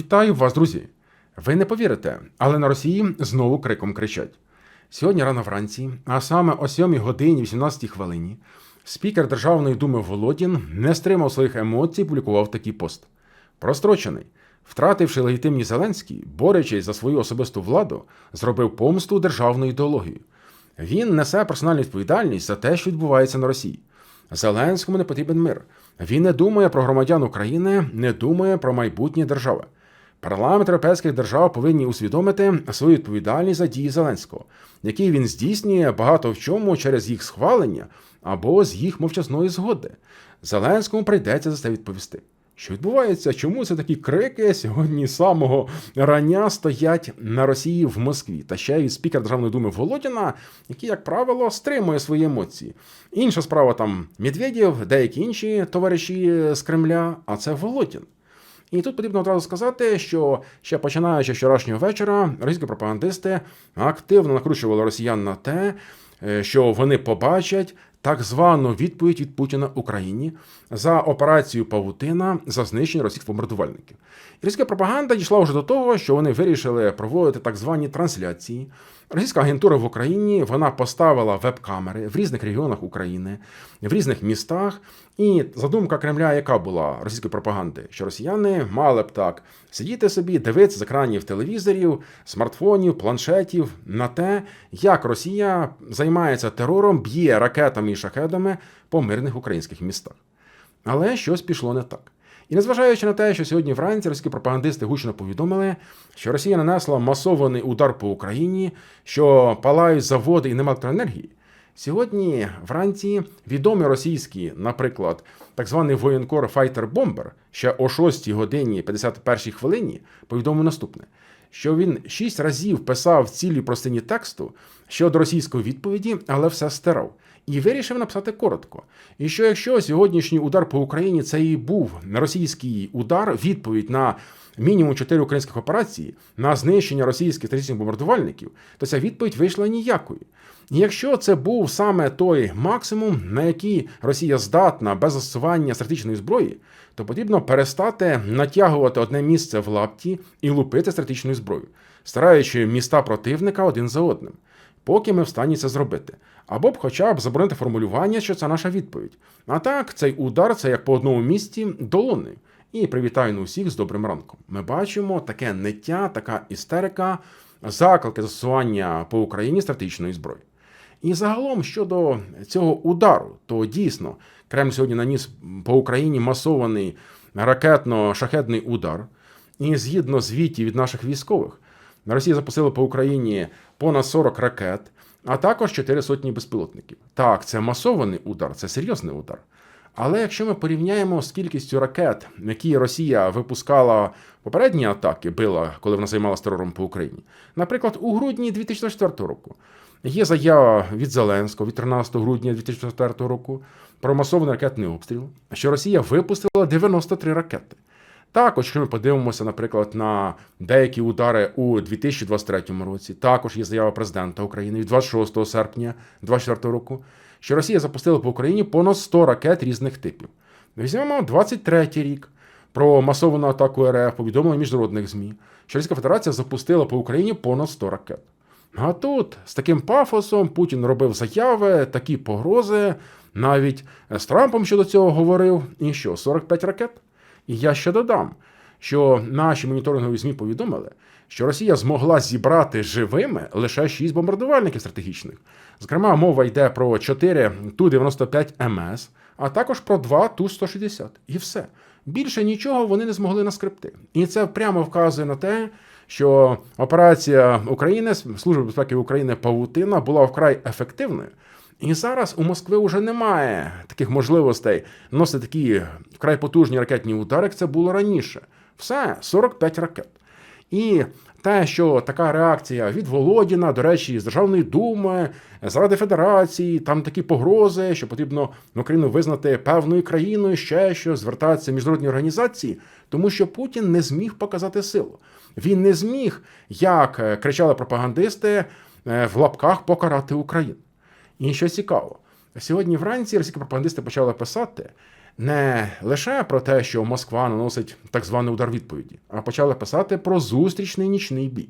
Вітаю вас, друзі! Ви не повірите, але на Росії знову криком кричать. Сьогодні рано вранці, а саме о 7 годині 18 хвилині, спікер Державної думи Володін не стримав своїх емоцій, публікував такий пост. Прострочений, втративши легітимність Зеленський, борючись за свою особисту владу, зробив помсту державною ідеологією. Він несе персональну відповідальність за те, що відбувається на Росії. Зеленському не потрібен мир. Він не думає про громадян України, не думає про майбутнє держави. Парламент європейських держав повинні усвідомити свою відповідальність за дії Зеленського, які він здійснює багато в чому через їх схвалення або з їх мовчазної згоди. Зеленському прийдеться за це відповісти. Що відбувається? Чому це такі крики сьогодні самого рання стоять на Росії в Москві? Та ще й спікер Державної думи Володіна, який, як правило, стримує свої емоції. Інша справа там Медведєв, деякі інші товариші з Кремля, а це Володін. І тут потрібно одразу сказати, що ще починаючи вчорашнього вечора, російські пропагандисти активно накручували росіян на те, е, що вони побачать так звану відповідь від Путіна Україні за операцію Павутина за знищення російських бомбардувальників. І пропаганда дійшла вже до того, що вони вирішили проводити так звані трансляції. Російська агентура в Україні вона поставила веб-камери в різних регіонах України, в різних містах. І задумка Кремля, яка була російської пропаганди, що росіяни мали б так сидіти собі, дивитися з екранів телевізорів, смартфонів, планшетів на те, як Росія займається терором, б'є ракетами і шахедами по мирних українських містах. Але щось пішло не так. І незважаючи на те, що сьогодні вранці російські пропагандисти гучно повідомили, що Росія нанесла масований удар по Україні, що палають заводи і нема електроенергії. Сьогодні вранці відомі російські, наприклад, так званий воєнкор Файтер Бомбер ще о 6 годині 51 хвилині повідомив наступне: що він шість разів писав цілі простині тексту щодо російської відповіді, але все стирав. І вирішив написати коротко. І що якщо сьогоднішній удар по Україні це і був російський удар, відповідь на мінімум чотири українських операції на знищення російських стратегічних бомбардувальників, то ця відповідь вийшла ніякою. І якщо це був саме той максимум, на який Росія здатна без застосування стратегічної зброї, то потрібно перестати натягувати одне місце в лапті і лупити стратегічною зброєю, стараючи міста противника один за одним. Поки ми в стані це зробити, або б хоча б заборонити формулювання, що це наша відповідь. А так, цей удар це як по одному місці долони. І привітаю усіх з добрим ранком. Ми бачимо таке ниття, така істерика, заклики застосування по Україні стратегічної зброї. І загалом щодо цього удару, то дійсно Кремль сьогодні наніс по Україні масований ракетно-шахетний удар. І згідно звітів від наших військових, на Росії запустили по Україні понад 40 ракет, а також 4 сотні безпілотників. Так, це масований удар, це серйозний удар. Але якщо ми порівняємо з кількістю ракет, які Росія випускала попередні атаки, била, коли вона займалася терором по Україні, наприклад, у грудні 2004 року є заява від Зеленського від 13 грудня 2004 року про масований ракетний обстріл, що Росія випустила 93 ракети. Також, якщо ми подивимося, наприклад, на деякі удари у 2023 році, також є заява президента України від 26 серпня 2024 року, що Росія запустила по Україні понад 100 ракет різних типів. Візьмемо 23 рік про масовану атаку РФ, повідомлення міжнародних ЗМІ, що Російська Федерація запустила по Україні понад 100 ракет. А тут з таким пафосом Путін робив заяви, такі погрози, навіть з Трампом щодо цього говорив. І що, 45 ракет? І я ще додам, що наші моніторингові ЗМІ повідомили, що Росія змогла зібрати живими лише 6 бомбардувальників стратегічних. Зокрема, мова йде про 4 Ту-95 МС, а також про 2 Ту-160. І все. Більше нічого вони не змогли наскрипти. І це прямо вказує на те, що операція України, Служби безпеки України Павутина була вкрай ефективною. І зараз у Москви вже немає таких можливостей носити такі вкрай потужні ракетні удари, як це було раніше. Все, 45 ракет. І те, що така реакція від Володіна, до речі, з Державної думи, з Ради Федерації, там такі погрози, що потрібно Україну визнати певною країною, ще що звертатися міжнародні організації, тому що Путін не зміг показати силу. Він не зміг, як кричали пропагандисти, в лапках покарати Україну. І що цікаво, сьогодні вранці російські пропагандисти почали писати, не лише про те, що Москва наносить так званий удар відповіді, а почали писати про зустрічний нічний бій.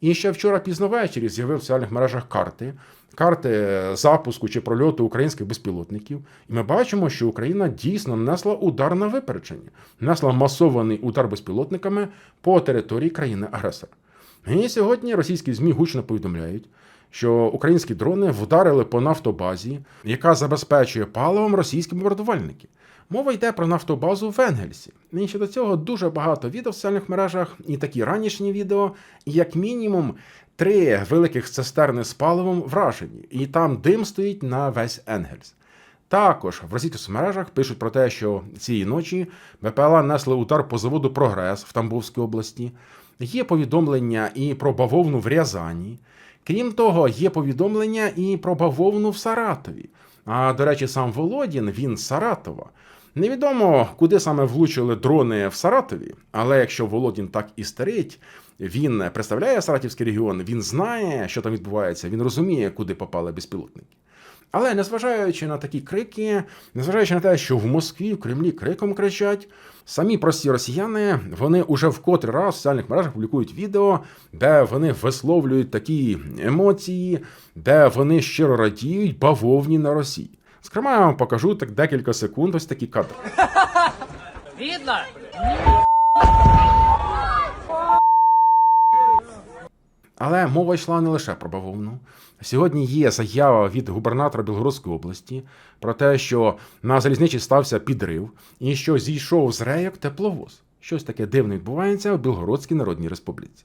І ще вчора пізно ввечері з'явив в соціальних мережах карти, карти запуску чи прольоту українських безпілотників. І ми бачимо, що Україна дійсно нанесла удар на випередження, нанесла масований удар безпілотниками по території країни-агресора. І сьогодні російські ЗМІ гучно повідомляють, що українські дрони вдарили по нафтобазі, яка забезпечує паливом російські бомбардувальники. Мова йде про нафтобазу в Енгельсі. І до цього дуже багато відео в соціальних мережах, і такі ранішні відео, і як мінімум три великих цистерни з паливом вражені, і там дим стоїть на весь Енгельс. Також в російських соцмережах пишуть про те, що цієї ночі БПЛА несли удар по заводу Прогрес в Тамбовській області. Є повідомлення і про бавовну в Рязані. Крім того, є повідомлення і про бавовну в Саратові. А до речі, сам Володін він з Саратова. Невідомо, куди саме влучили дрони в Саратові, але якщо Володін так і старить, він представляє Саратівський регіон, він знає, що там відбувається, він розуміє, куди попали безпілотники. Але незважаючи на такі крики, незважаючи на те, що в Москві, в Кремлі криком кричать, самі прості росіяни вони уже в котрий раз в соціальних мережах публікують відео, де вони висловлюють такі емоції, де вони щиро радіють бавовні на Росії. Зокрема, я вам покажу так декілька секунд. Ось такі кадри. Видно? Але мова йшла не лише про бавовну. Сьогодні є заява від губернатора Білгородської області про те, що на залізничі стався підрив і що зійшов з рейок тепловоз. Щось таке дивне відбувається в Білгородській Народній Республіці.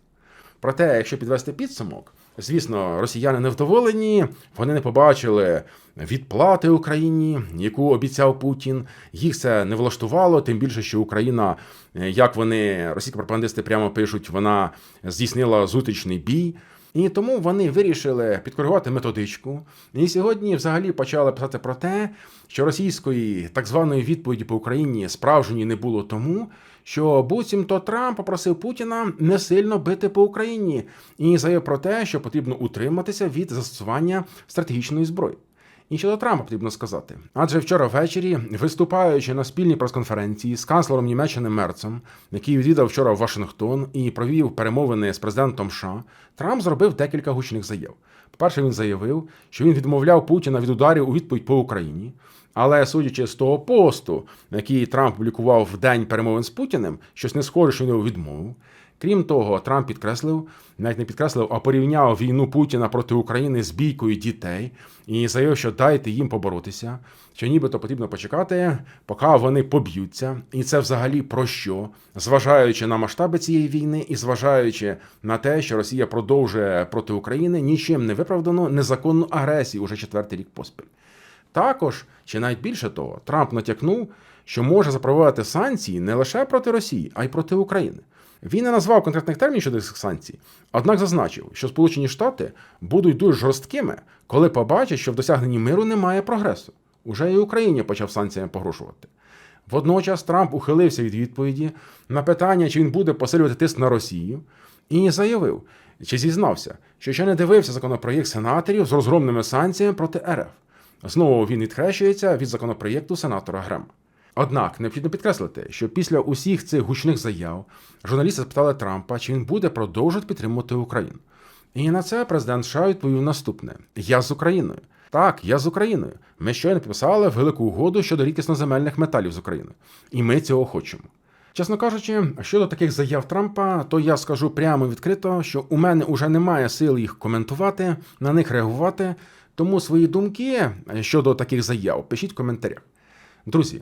Проте, якщо підвести підсумок, звісно, росіяни невдоволені, вони не побачили відплати Україні, яку обіцяв Путін. Їх це не влаштувало, тим більше, що Україна, як вони, російські пропагандисти прямо пишуть, вона здійснила зустрічний бій. І тому вони вирішили підкоригувати методичку. І сьогодні взагалі почали писати про те, що російської так званої відповіді по Україні справжньої не було тому, що буцімто Трамп попросив Путіна не сильно бити по Україні і заявив про те, що потрібно утриматися від застосування стратегічної зброї. І щодо Трампа потрібно сказати. Адже вчора ввечері, виступаючи на спільній прес-конференції з канцлером Німеччини Мерцем, який відвідав вчора Вашингтон і провів перемовини з президентом США, Трамп зробив декілька гучних заяв. По-перше, він заявив, що він відмовляв Путіна від ударів у відповідь по Україні. Але судячи з того посту, який Трамп публікував в день перемовин з Путіним, щось не схоже, що він його відмовив. Крім того, Трамп підкреслив, навіть не підкреслив, а порівняв війну Путіна проти України з бійкою дітей і заявив, що дайте їм поборотися, що нібито потрібно почекати, поки вони поб'ються. І це взагалі про що? Зважаючи на масштаби цієї війни і зважаючи на те, що Росія продовжує проти України нічим не виправдану незаконну агресію уже четвертий рік поспіль. Також, чи навіть більше того, Трамп натякнув, що може запровадити санкції не лише проти Росії, а й проти України. Він не назвав конкретних термінів щодо цих санкцій, однак зазначив, що Сполучені Штати будуть дуже жорсткими, коли побачать, що в досягненні миру немає прогресу. Уже і Україні почав санкціями погрожувати. Водночас Трамп ухилився від відповіді на питання, чи він буде посилювати тиск на Росію, і заявив, чи зізнався, що ще не дивився законопроєкт сенаторів з розгромними санкціями проти РФ. Знову він відхрещується від законопроєкту сенатора Грема. Однак необхідно підкреслити, що після усіх цих гучних заяв журналісти спитали Трампа, чи він буде продовжувати підтримувати Україну. І на це президент США відповів наступне: Я з Україною. Так, я з Україною. Ми щойно підписали велику угоду щодо рідкісноземельних металів з Україною. І ми цього хочемо. Чесно кажучи, щодо таких заяв Трампа, то я скажу прямо відкрито, що у мене вже немає сил їх коментувати, на них реагувати. Тому свої думки щодо таких заяв пишіть в коментарях. Друзі,